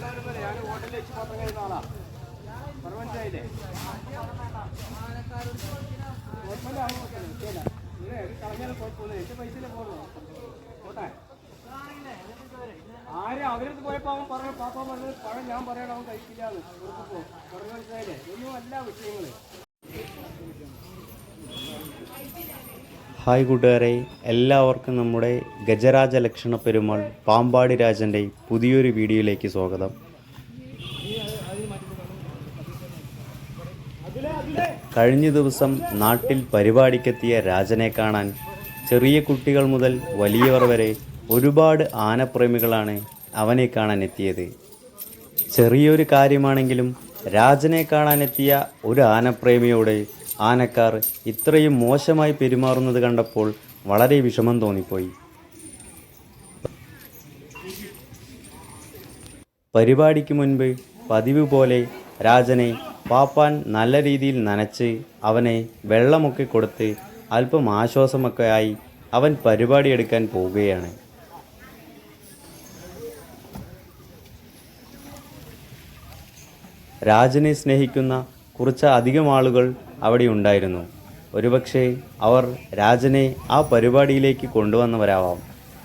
ഞാൻ ഹോട്ടലിൽ വെച്ച് പത്രം കഴിയുന്ന ആളാ? പറഞ്ഞ മനസ്സിലായില്ലേ കുഴപ്പമില്ല ആവും കുഴപ്പമില്ല ഇത് കുഴപ്പമില്ല. എന്റെ പൈസയിലെ ആരും പറഞ്ഞു പാപ്പ പറഞ്ഞത് പഴം ഞാൻ പറയണം അവൻ കഴിക്കില്ലാന്ന് ഉറപ്പിപ്പോ പറഞ്ഞു മനസ്സിലായില്ലേ ഒന്നും അല്ല വിഷയങ്ങൾ. ഹായ് കൂട്ടുകാരെ എല്ലാവർക്കും നമ്മുടെ ഗജരാജ ലക്ഷണ പെരുമാൾ പാമ്പാടി രാജന്റെ പുതിയൊരു വീഡിയോയിലേക്ക് സ്വാഗതം. കഴിഞ്ഞ ദിവസം നാട്ടിൽ പരിപാടിക്കെത്തിയ രാജനെ കാണാൻ ചെറിയ കുട്ടികൾ മുതൽ വലിയവർ വരെ ഒരുപാട് ആനപ്രേമികളാണ് അവനെ കാണാൻ എത്തിയത്. ചെറിയൊരു കാര്യമാണെങ്കിലും രാജനെ കാണാനെത്തിയ ഒരു ആനപ്രേമിയോട് ആനക്കാർ ഇത്രയും മോശമായി പെരുമാറുന്നത് കണ്ടപ്പോൾ വളരെ വിഷമം തോന്നിപ്പോയി. പരിപാടിക്ക് മുൻപ് പതിവ് പോലെ രാജനെ പാപ്പാൻ നല്ല രീതിയിൽ നനച്ച് അവനെ വെള്ളമൊക്കെ കൊടുത്ത് അല്പം ആശ്വാസമൊക്കെ ആയി അവൻ പരിപാടി എടുക്കാൻ പോവുകയാണ്. രാജനെ സ്നേഹിക്കുന്ന കുറച്ച് അധികം ആളുകൾ അവിടെ ഉണ്ടായിരുന്നു. ഒരുപക്ഷെ അവർ രാജനെ ആ പരിപാടിയിലേക്ക് കൊണ്ടുവന്നവരാവാം.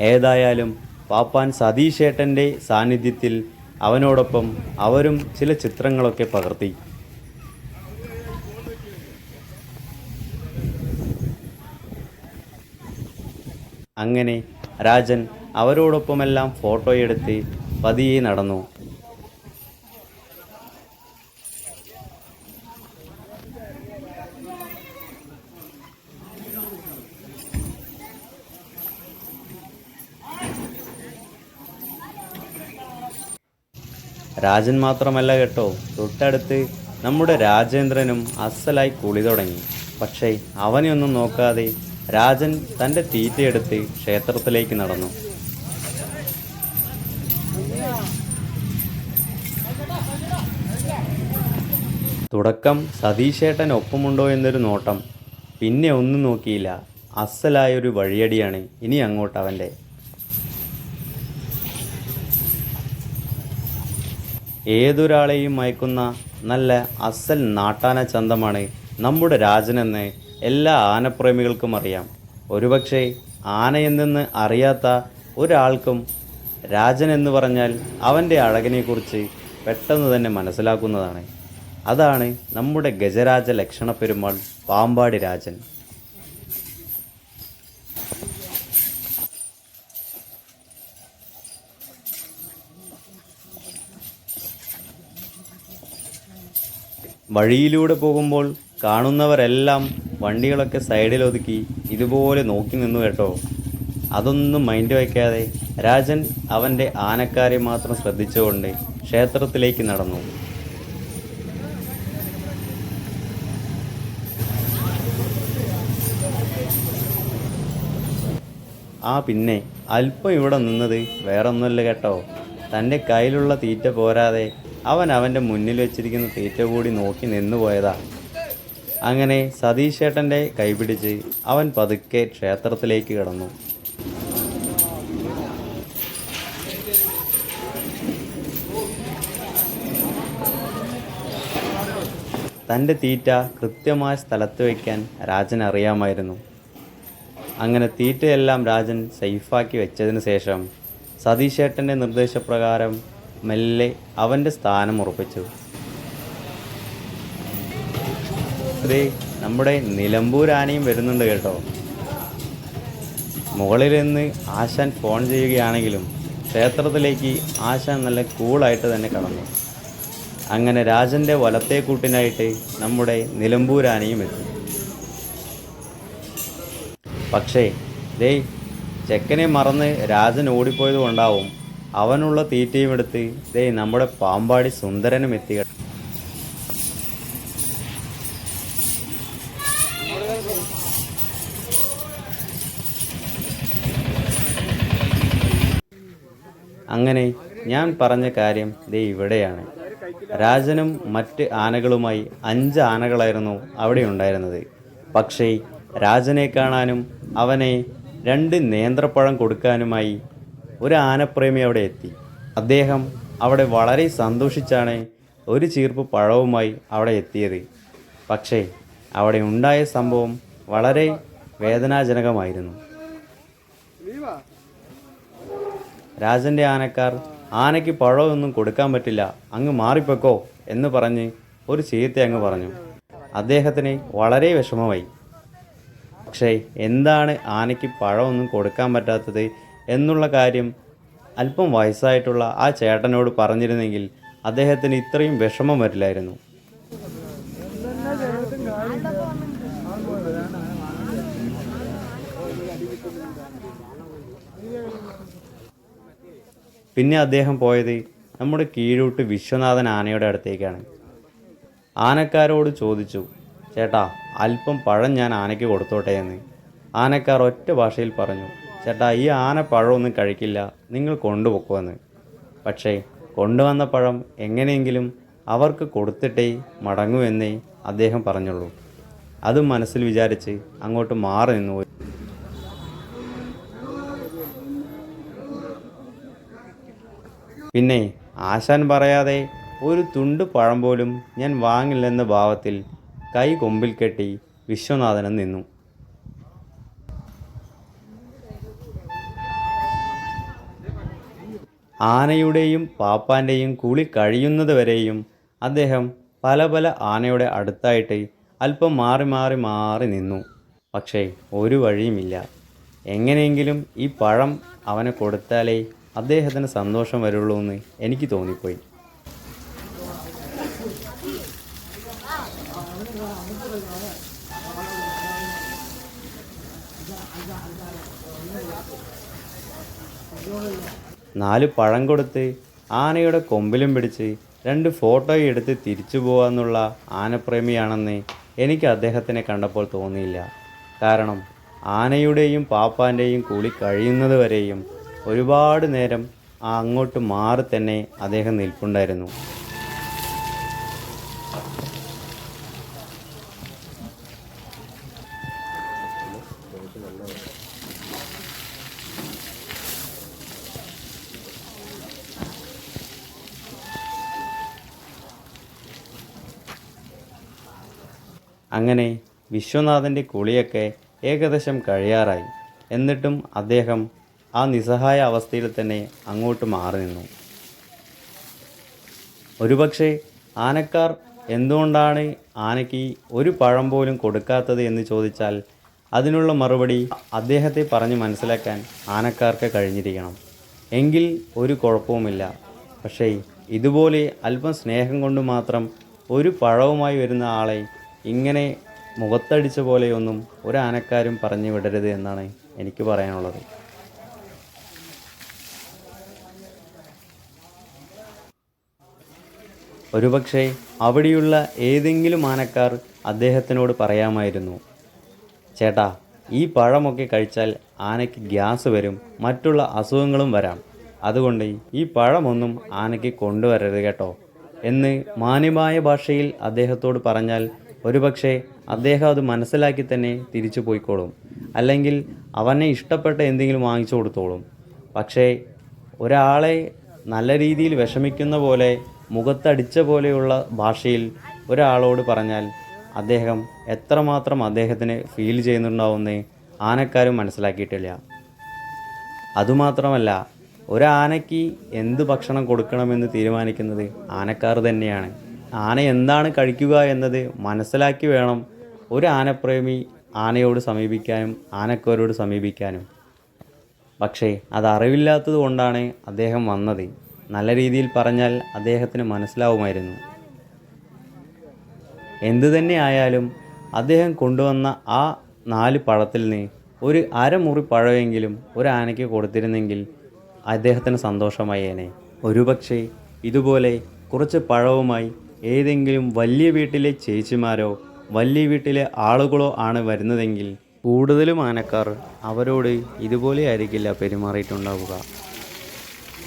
ഏതായാലും പാപ്പാൻ സതീഷേട്ടന്റെ സാന്നിധ്യത്തിൽ അവനോടൊപ്പം അവരും ചില ചിത്രങ്ങളൊക്കെ പകർത്തി. അങ്ങനെ രാജൻ അവരോടൊപ്പമെല്ലാം ഫോട്ടോയെടുത്ത് പതിയെ നടന്നു. രാജൻ മാത്രമല്ല കേട്ടോ. തൊട്ടടുത്ത് നമ്മുടെ രാജേന്ദ്രനും അസലായി കുളി തുടങ്ങി. പക്ഷേ അവനെയൊന്നും നോക്കാതെ രാജൻ തന്റെ തീറ്റയെടുത്ത് ക്ഷേത്രത്തിലേക്ക് നടന്നു. തുടക്കം സതീശേട്ടൻ ഒപ്പമുണ്ടോ എന്നൊരു നോട്ടം. പിന്നെ ഒന്നും നോക്കിയില്ല. അസലായൊരു വഴിയടിയാണ്. ഇനി അങ്ങോട്ട് അവന്റെ ഏതൊരാളെയും മയക്കുന്ന നല്ല അസൽ നാട്ടാന ചന്തമാണ് നമ്മുടെ രാജനെന്ന് എല്ലാ ആനപ്രേമികൾക്കും അറിയാം. ഒരുപക്ഷെ ആനയെന്നെന്ന് അറിയാത്ത ഒരാൾക്കും രാജൻ എന്ന് പറഞ്ഞാൽ അവന്റെ അഴകിനെക്കുറിച്ച് പെട്ടെന്ന് തന്നെ മനസ്സിലാക്കുന്നതാണ്. അതാണ് നമ്മുടെ ഗജരാജ ലക്ഷണ പെരുമാൾ പാമ്പാടി രാജൻ. വഴിയിലൂടെ പോകുമ്പോൾ കാണുന്നവരെല്ലാം വണ്ടികളൊക്കെ സൈഡിൽ ഒതുക്കി ഇതുപോലെ നോക്കി നിന്നു കേട്ടോ. അതൊന്നും മൈൻഡ് വയ്ക്കാതെ രാജൻ അവന്റെ ആനക്കാരെ മാത്രം ശ്രദ്ധിച്ചുകൊണ്ട് ക്ഷേത്രത്തിലേക്ക് നടന്നു. ആ പിന്നെ അല്പം ഇവിടെ നിന്നത് വേറൊന്നുമല്ല കേട്ടോ. തന്റെ കയ്യിലുള്ള തീറ്റ പോരാതെ അവൻ അവന്റെ മുന്നിൽ വെച്ചിരിക്കുന്ന തീറ്റ കൂടി നോക്കി നിന്നു പോയതാണ് അങ്ങനെ സതീഷ് ചേട്ടന്റെ കൈപിടിച്ച് അവൻ പതുക്കെ ക്ഷേത്രത്തിലേക്ക് കടന്നു. തന്റെ തീറ്റ കൃത്യമായ സ്ഥലത്ത് വയ്ക്കാൻ രാജൻ അറിയാമായിരുന്നു. അങ്ങനെ തീറ്റയെല്ലാം രാജൻ സേഫാക്കി വെച്ചതിന് ശേഷം സതീശേട്ടന്റെ നിർദ്ദേശപ്രകാരം മെല്ലെ അവന്റെ സ്ഥാനം ഉറപ്പിച്ചു. ദേ നമ്മുടെ നിലമ്പൂർ ആനയും വരുന്നുണ്ട് കേട്ടോ. മുകളിൽ നിന്ന് ആശാൻ ഫോൺ ചെയ്യുകയാണെങ്കിലും ക്ഷേത്രത്തിലേക്ക് ആശാൻ നല്ല കൂളായിട്ട് തന്നെ കടന്നു. അങ്ങനെ രാജന്റെ വലത്തെ കൂട്ടിനായിട്ട് നമ്മുടെ നിലമ്പൂരാനയും എത്തി. പക്ഷേ ദേ ചെക്കനെ മറന്ന് രാജൻ ഓടിപ്പോയത് കൊണ്ടാവും അവനുള്ള തീറ്റയും എടുത്ത് ദേ നമ്മുടെ പാമ്പാടി സുന്ദരനും എത്തി അങ്ങനെ ഞാൻ പറഞ്ഞ കാര്യം ദേ ഇവിടെയാണ്. രാജനും മറ്റ് ആനകളുമായി അഞ്ച് ആനകളായിരുന്നു അവിടെ ഉണ്ടായിരുന്നത്. പക്ഷേ രാജനെ കാണാനും അവനെ രണ്ട് നേന്ത്രപ്പഴം കൊടുക്കാനുമായി ഒരു ആനപ്രേമി അവിടെ എത്തി. അദ്ദേഹം അവിടെ വളരെ സന്തോഷിച്ചാണ് ഒരു ചീർപ്പ് പഴവുമായി അവിടെ എത്തിയത്. പക്ഷേ അവിടെ ഉണ്ടായ സംഭവം വളരെ വേദനാജനകമായിരുന്നു. രാജന്റെ ആനക്കാർ ആനയ്ക്ക് പഴമൊന്നും കൊടുക്കാൻ പറ്റില്ല അങ്ങ് മാറിപ്പോക്കോ എന്ന് പറഞ്ഞ് ഒരു ചീത്ത അങ്ങ് പറഞ്ഞു. അദ്ദേഹത്തിന് വളരെ വിഷമമായി. പക്ഷേ എന്താണ് ആനയ്ക്ക് പഴമൊന്നും കൊടുക്കാൻ പറ്റാത്തത് എന്നുള്ള കാര്യം അല്പം വയസ്സായിട്ടുള്ള ആ ചേട്ടനോട് പറഞ്ഞിരുന്നെങ്കിൽ അദ്ദേഹത്തിന് ഇത്രയും വിഷമം വരില്ലായിരുന്നു. പിന്നെ അദ്ദേഹം പോയത് നമ്മുടെ കീഴൂട്ട് വിശ്വനാഥൻ ആനയുടെ അടുത്തേക്കാണ്. ആനക്കാരോട് ചോദിച്ചു ചേട്ടാ അല്പം പഴം ഞാൻ ആനയ്ക്ക് കൊടുത്തോട്ടെ എന്ന്. ആനക്കാർ ഒറ്റ ഭാഷയിൽ പറഞ്ഞു ചേട്ടാ ഈ ആന പഴമൊന്നും കഴിക്കില്ല. നിങ്ങൾ കൊണ്ടുപോക്കുമെന്ന് പക്ഷേ കൊണ്ടുവന്ന പഴം എങ്ങനെയെങ്കിലും അവർക്ക് കൊടുത്തിട്ടേ മടങ്ങൂ എന്നേ അദ്ദേഹം പറഞ്ഞുള്ളൂ. അതും മനസ്സിൽ വിചാരിച്ച് അങ്ങോട്ട് മാറി നിന്നു പോയി. പിന്നെ ആശാൻ പറയാതെ ഒരു തുണ്ട് പഴം പോലും ഞാൻ വാങ്ങില്ലെന്ന ഭാവത്തിൽ കൈ കൊമ്പിൽ കെട്ടി വിശ്വനാഥനം നിന്നു. ആനയുടെയും പാപ്പാന്റെയും കുളി കഴിയുന്നതുവരെയും അദ്ദേഹം പല പല ആനയുടെ അടുത്തായിട്ട് അല്പം മാറി മാറി മാറി നിന്നു. പക്ഷേ ഒരു വഴിയുമില്ല. എങ്ങനെയെങ്കിലും ഈ പഴം അവന് കൊടുത്താലേ അദ്ദേഹത്തിന് സന്തോഷം വരുള്ളൂ എന്ന് എനിക്ക് തോന്നിപ്പോയി. നാല് പഴം കൊടുത്ത് ആനയുടെ കൊമ്പിലും പിടിച്ച് രണ്ട് ഫോട്ടോ എടുത്ത് തിരിച്ചു പോകാമെന്നുള്ള ആനപ്രേമിയാണെന്ന് എനിക്ക് അദ്ദേഹത്തിനെ കണ്ടപ്പോൾ തോന്നിയില്ല. കാരണം ആനയുടെയും പാപ്പാന്റെയും കൂളി കഴിയുന്നത് വരെയും ഒരുപാട് നേരം അങ്ങോട്ട് മാറി തന്നെ അദ്ദേഹം നിൽപ്പുണ്ടായിരുന്നു. അങ്ങനെ വിശ്വനാഥന്റെ കുളിയൊക്കെ ഏകദേശം കഴിയാറായി. എന്നിട്ടും അദ്ദേഹം ആ നിസ്സഹായ അവസ്ഥയിൽ തന്നെ അങ്ങോട്ട് മാറി നിന്നു. ഒരുപക്ഷെ ആനക്കാർ എന്തുകൊണ്ടാണ് ആനയ്ക്ക് ഒരു പഴം പോലും കൊടുക്കാത്തത് എന്ന് ചോദിച്ചാൽ അതിനുള്ള മറുപടി അദ്ദേഹത്തെ പറഞ്ഞ് മനസ്സിലാക്കാൻ ആനക്കാർക്ക് കഴിഞ്ഞിരിക്കണം. എങ്കിൽ ഒരു കുഴപ്പവുമില്ല. പക്ഷേ ഇതുപോലെ അല്പം സ്നേഹം കൊണ്ട് മാത്രം ഒരു പഴവുമായി വരുന്ന ആളെ ഇങ്ങനെ മുഖത്തടിച്ച പോലെയൊന്നും ഒരാനക്കാരും പറഞ്ഞു വിടരുത് എന്നാണ് എനിക്ക് പറയാനുള്ളത്. ഒരുപക്ഷെ അവിടെയുള്ള ഏതെങ്കിലും ആനക്കാർ അദ്ദേഹത്തിനോട് പറയാമായിരുന്നു ചേട്ടാ ഈ പഴമൊക്കെ കഴിച്ചാൽ ആനയ്ക്ക് ഗ്യാസ് വരും മറ്റുള്ള അസുഖങ്ങളും വരാം. അതുകൊണ്ട് ഈ പഴമൊന്നും ആനയ്ക്ക് കൊണ്ടുവരരുത് കേട്ടോ എന്ന് മാന്യമായ ഭാഷയിൽ അദ്ദേഹത്തോട് പറഞ്ഞാൽ ഒരുപക്ഷെ അദ്ദേഹം അത് മനസ്സിലാക്കി തന്നെ തിരിച്ചു പോയിക്കോളും. അല്ലെങ്കിൽ അവനെ ഇഷ്ടപ്പെട്ട എന്തെങ്കിലും വാങ്ങിച്ചു കൊടുത്തോളും. പക്ഷേ ഒരാളെ നല്ല രീതിയിൽ വിഷമിക്കുന്ന പോലെ മുഖത്തടിച്ച പോലെയുള്ള ഭാഷയിൽ ഒരാളോട് പറഞ്ഞാൽ അദ്ദേഹം എത്രമാത്രം അദ്ദേഹത്തിന് ഫീൽ ചെയ്യുന്നുണ്ടാവുമെന്ന് ആനക്കാരും മനസ്സിലാക്കിയിട്ടില്ല. അതുമാത്രമല്ല ഒരാനയ്ക്ക് എന്ത് ഭക്ഷണം കൊടുക്കണമെന്ന് തീരുമാനിക്കുന്നത് ആനക്കാർ തന്നെയാണ്. ആന എന്താണ് കഴിക്കുക എന്നത് മനസ്സിലാക്കി വേണം ഒരു ആനപ്രേമി ആനയോട് സമീപിക്കാനും ആനക്കാരോട് സമീപിക്കാനും. പക്ഷേ അത് അറിവില്ലാത്തത് കൊണ്ടാണ് അദ്ദേഹം വന്നത്. നല്ല രീതിയിൽ പറഞ്ഞാൽ അദ്ദേഹത്തിന് മനസ്സിലാവുമായിരുന്നു. എന്തു തന്നെ ആയാലും അദ്ദേഹം കൊണ്ടുവന്ന ആ നാല് പഴത്തിൽ നിന്ന് ഒരു അരമുറി പഴമെങ്കിലും ഒരു ആനയ്ക്ക് കൊടുത്തിരുന്നെങ്കിൽ അദ്ദേഹത്തിന് സന്തോഷമായേനെ ഒരുപക്ഷെ ഇതുപോലെ കുറച്ച് പഴവുമായി ഏതെങ്കിലും വലിയ വീട്ടിലെ ചേച്ചിമാരോ വലിയ വീട്ടിലെ ആളുകളോ ആണ് വരുന്നതെങ്കിൽ കൂടുതലും ആനക്കാർ അവരോട് ഇതുപോലെ ആയിരിക്കില്ല പെരുമാറിയിട്ടുണ്ടാവുക.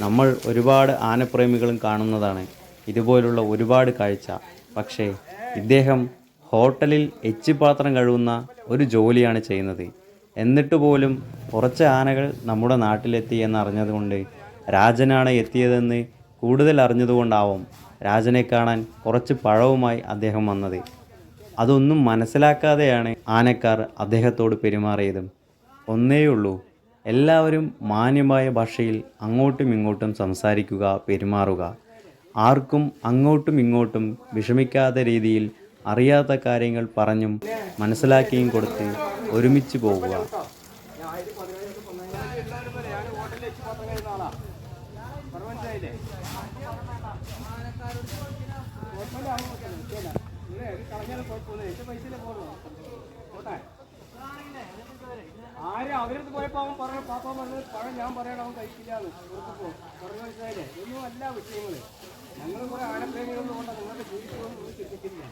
നമ്മൾ ഒരുപാട് ആനപ്രേമികളും കാണുന്നതാണ്. ഇതുപോലുള്ള ഒരുപാട് കാഴ്ച. പക്ഷേ ഇദ്ദേഹം ഹോട്ടലിൽ എച്ച് പാത്രം കഴുകുന്ന ഒരു ജോലിയാണ് ചെയ്യുന്നത്. എന്നിട്ട് പോലും കുറച്ച് ആനകൾ നമ്മുടെ നാട്ടിലെത്തി എന്നറിഞ്ഞതുകൊണ്ട് രാജനാണ് എത്തിയതെന്ന് കൂടുതൽ അറിഞ്ഞതുകൊണ്ടാവും രാജനെ കാണാൻ കുറച്ച് പഴവുമായി അദ്ദേഹം വന്നത്. അതൊന്നും മനസ്സിലാക്കാതെയാണ് ആനക്കാർ അദ്ദേഹത്തോട് പെരുമാറിയതും. ഒന്നേയുള്ളൂ എല്ലാവരും മാന്യമായ ഭാഷയിൽ അങ്ങോട്ടും ഇങ്ങോട്ടും സംസാരിക്കുക പെരുമാറുക. ആർക്കും അങ്ങോട്ടും ഇങ്ങോട്ടും വിഷമിക്കാത്ത രീതിയിൽ അറിയാത്ത കാര്യങ്ങൾ പറഞ്ഞും മനസ്സിലാക്കിയും കൊടുത്ത് ഒരുമിച്ച് പോകുക ഞാൻ ആയിരത്തി പതിനേഴ് പതിനേഴ് എല്ലാവരും വരെ ഞാൻ ഹോട്ടലിൽ വെച്ച് പത്രം കഴിയുന്ന ആളാ പറഞ്ഞു മനസ്സിലായില്ലേ കുഴപ്പമില്ല ആവും കുഴപ്പമില്ല നിൽക്കില്ല ഇല്ലേ ഇത് കളഞ്ഞാലും കുഴപ്പമില്ല എന്റെ പൈസയിലേ പോകുള്ളൂ പോട്ടെ ആരും അവരത് പോയപ്പോ അവൻ പറഞ്ഞു പാപ്പ പറഞ്ഞത് പഴം ഞാൻ പറയണം അവൻ കഴിക്കില്ലാന്ന്. ഉറപ്പിപ്പോ പറഞ്ഞു മനസ്സിലായില്ലേ? ഒന്നും അല്ല വിഷയങ്ങൾ. ഞങ്ങൾ കുറെ ആനപ്രേമികളൊന്നും കൊണ്ടാ നിങ്ങളുടെ ജീവിതമൊന്നും ചിന്തിക്കില്ല